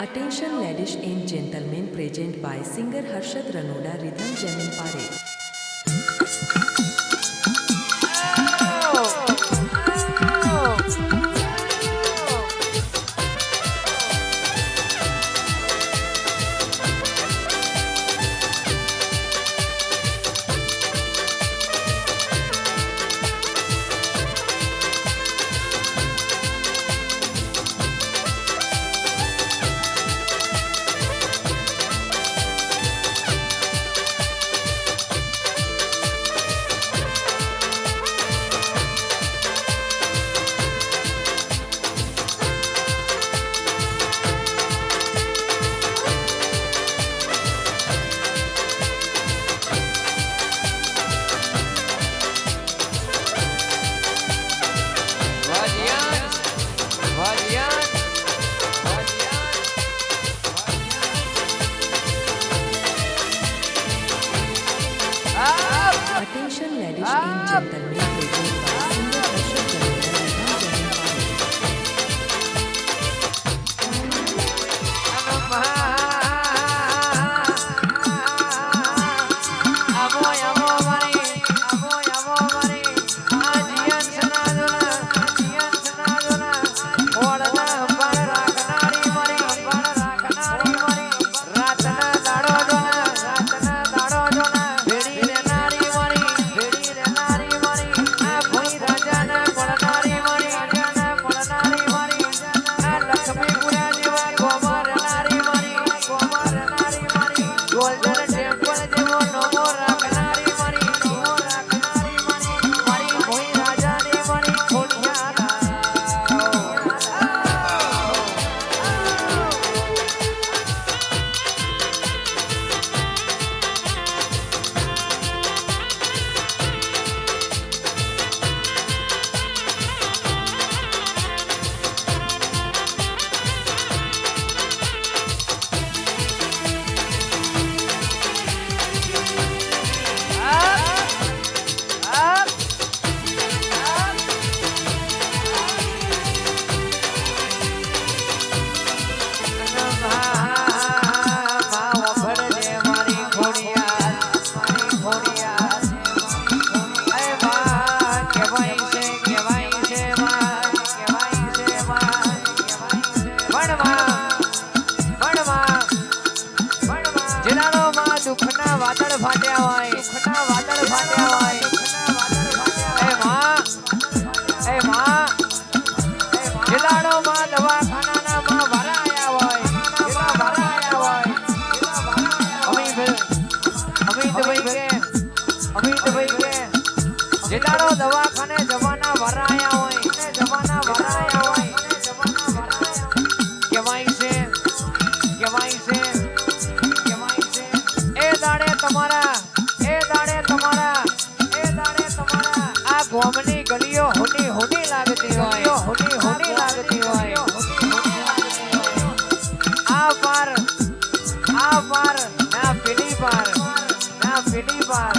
Attention ladies and gentlemen present by singer Harshad Ranoda Rhythm Jamin Pare. ladies and gentlemen. 对吧？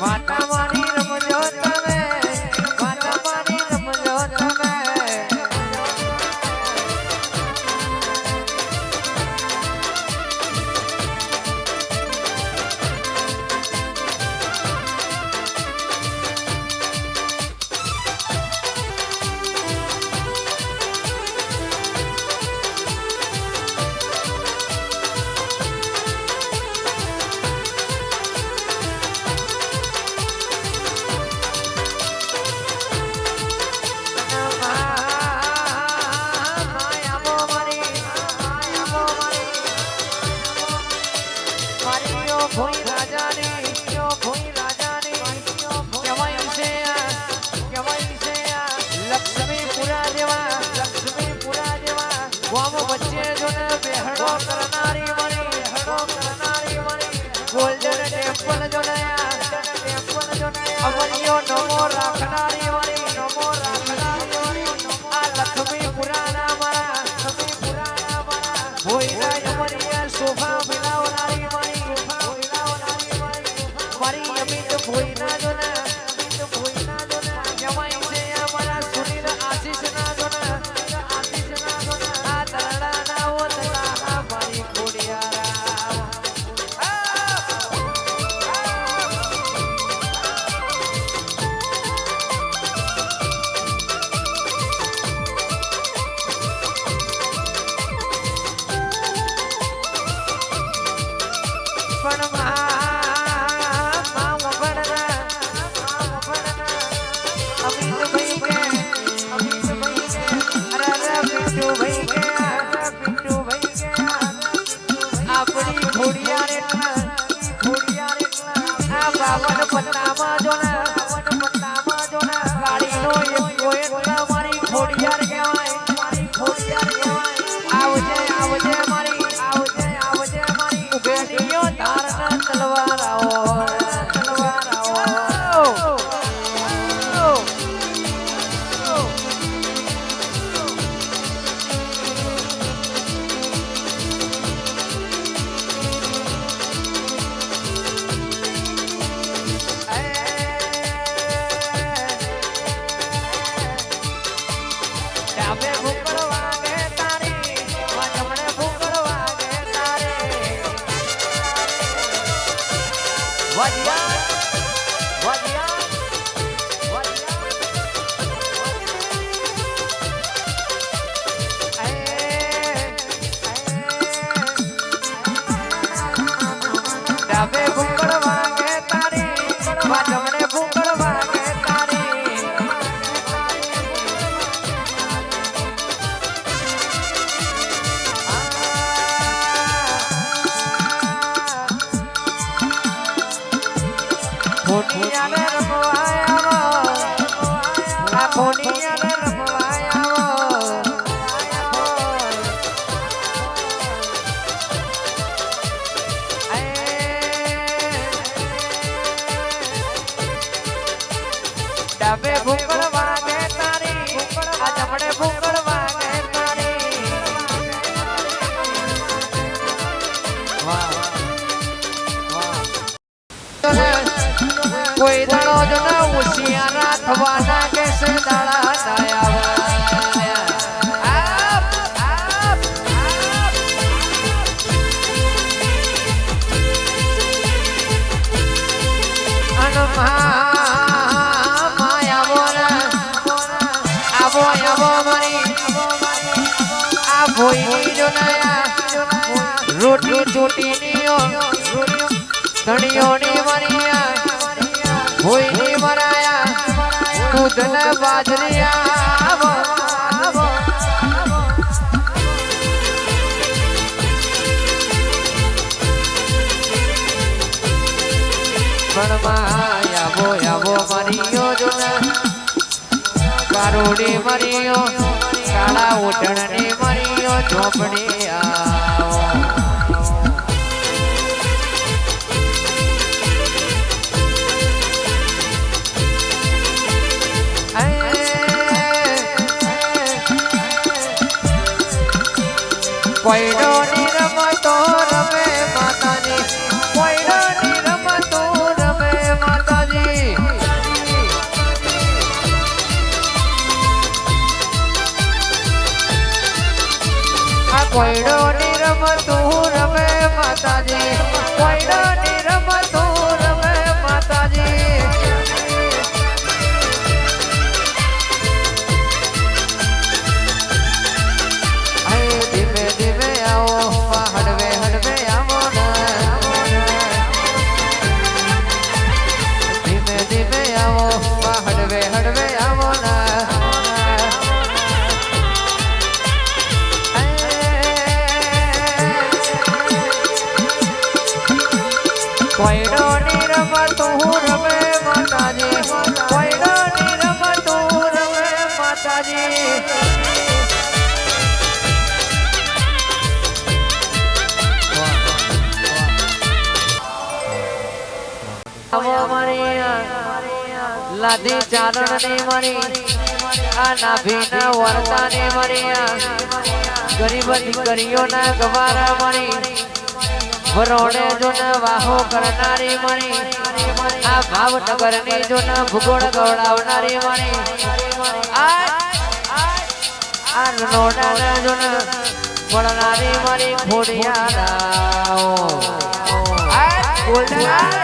What? 我要。আপনি મોઈની જોનાયા રોટલી ચોટીનીઓ ધણીઓની મરિયા હોઈની મરાયા દૂધના બાજરિયા મનમાં આવો આવો મરિયો જોના કારોડે મરિયો કાળા ઓઢણ ને મરીઓ ઝોપડે આવો. વાહો કરનારી મણી આ ભાવનગરની જો ને ભૂગોળ ગવડાવનારી મણી આ ના જોને ખોડિયારાઓ આ ગોલ્ડન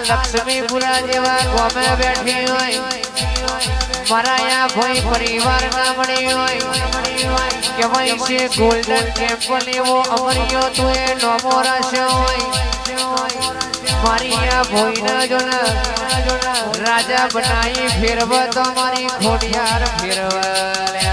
લક્ષ્મીપુરા જેવા ગોમે બેઠી હોય મારા ભાઈ પરિવાર ના મળી હોય, કે ભાઈ છે ગોલ્ડન ટેમ્પલ એવો અમર્યો તું એ નોમો રાશે હોય. મારી આ ભોઈના જોના રાજા બનાવી ફેરવ તો મારી ખોડિયાર ફેરવલ્યા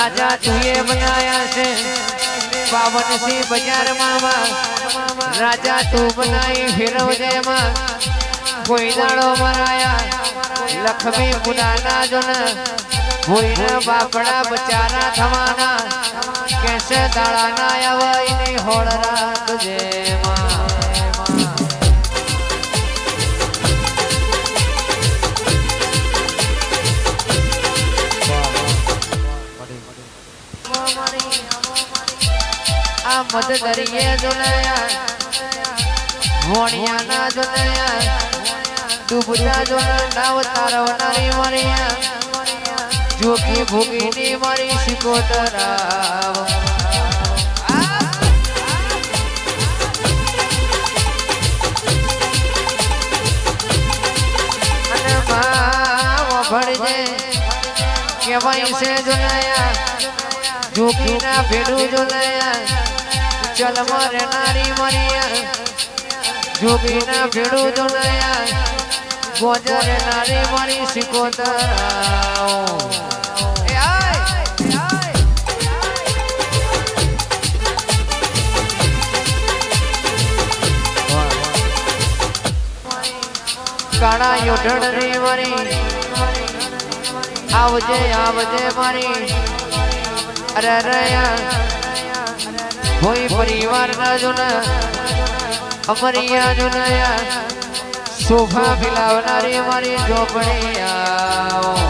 રાજા તુએ બનાયા છે. પાવન સિંહ બજારમાં રાજા તું બનાવી ફેરવજે માં કોઈ દાડો મરાયા. લક્ષ્મી પુરાના જોન ભોઈના બાપડા બચારા થવાના કેસે દાડા ના આવાય નહીં હોળ રાખજે માં આ મદ દરિયે જોનાયા વણિયાના જોનાયા ડૂબતા જોના નાવ તારવનારી મરિયા જોગી ભોગીની મારી શિકોતરાવ અને માં ભળજે કેવાય છે જોનાયા જોગીના ભેડું જોનાયા ચલ મરે નારી મરિયા જોગીના ભેડું દુનિયા ગોજરે નારી મરી એ કાળા યોઢણ રે મરી આવજે આવજે મારી, અરે રયા કોઈ પરિવાર ના જોના અમરિયા જોનાયા શોભા ફિલાવનારી મારી ઝોપડી આવો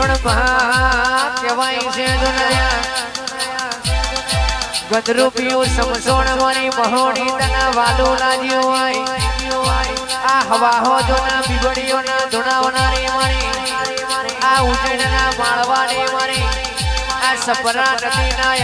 પણ મહા કહેવાય છે ગદરૂપિયું મારી હોય આ હવાહો બીબડીઓના ધોણાવનારી આ ઉજળના માળવાની મારી. આ સપના નદીના